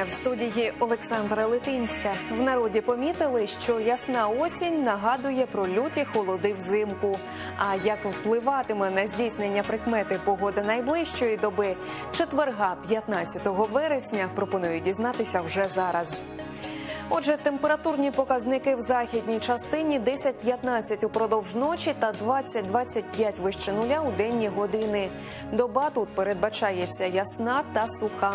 Вітання в студії Олександра Литинська. В народі помітили, що ясна осінь нагадує про люті холоди взимку. А як впливатиме на здійснення прикмети погоди найближчої доби четверга, 15 вересня, пропоную дізнатися вже зараз. Отже, температурні показники в західній частині 10-15 упродовж ночі та 20-25 вище нуля у денні години. Доба тут передбачається ясна та суха.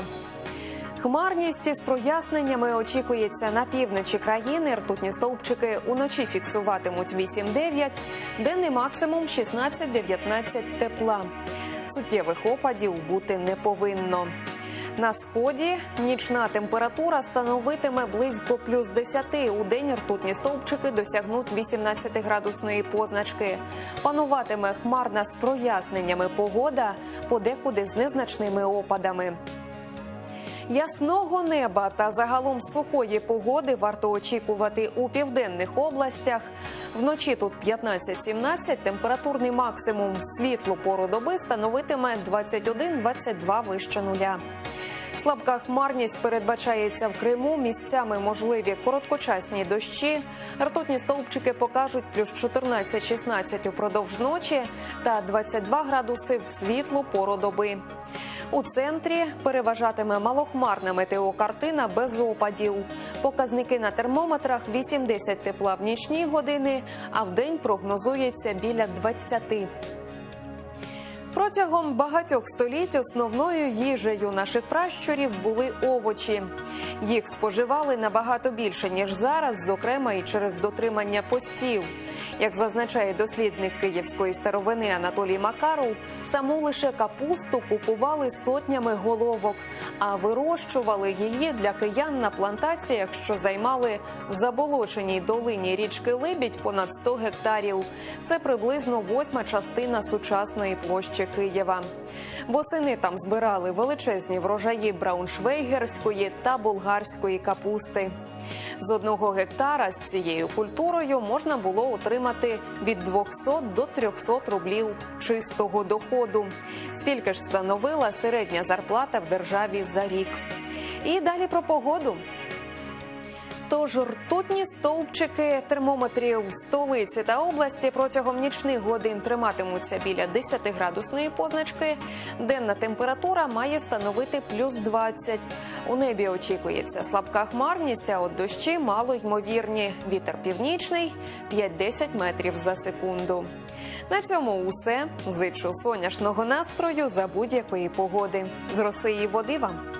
Хмарність із проясненнями очікується на півночі країни. Ртутні стовпчики уночі фіксуватимуть 8-9, денний максимум 16-19 тепла. Суттєвих опадів бути не повинно. На сході нічна температура становитиме близько плюс 10. У день ртутні стовпчики досягнуть 18 градусної позначки. Пануватиме хмарна з проясненнями погода, подекуди з незначними опадами. Ясного неба та загалом сухої погоди варто очікувати у південних областях. Вночі тут 15-17, температурний максимум світлу пору доби становитиме 21-22 вище нуля. Слабка хмарність передбачається в Криму. Місцями можливі короткочасні дощі. Ртутні стовпчики покажуть плюс 14-16 упродовж ночі та 22 градуси в світлу пору доби. У центрі переважатиме малохмарна метеокартина без опадів. Показники на термометрах 8-10 тепла в нічні години, а в день прогнозується біля 20. Протягом багатьох століть основною їжею наших пращурів були овочі. Їх споживали набагато більше ніж зараз, зокрема і через дотримання постів. Як зазначає дослідник київської старовини Анатолій Макаров, саму лише капусту купували сотнями головок, а вирощували її для киян на плантаціях, що займали в заболоченій долині річки Либідь понад 100 гектарів. Це приблизно восьма частина сучасної площі Києва. Восени там збирали величезні врожаї брауншвейгерської та болгарської капусти. З одного гектара з цією культурою можна було отримати від 200 до 300 рублів чистого доходу. Стільки ж становила середня зарплата в державі за рік. І далі про погоду. Тож ртутні стовпчики термометрів в столиці та області протягом нічних годин триматимуться біля 10 градусної позначки. Денна температура має становити плюс 20. У небі очікується слабка хмарність, а от дощі мало ймовірні. Вітер північний 5-10 метрів за секунду. На цьому усе. Зичу сонячного настрою за будь-якої погоди. З роси і води вам.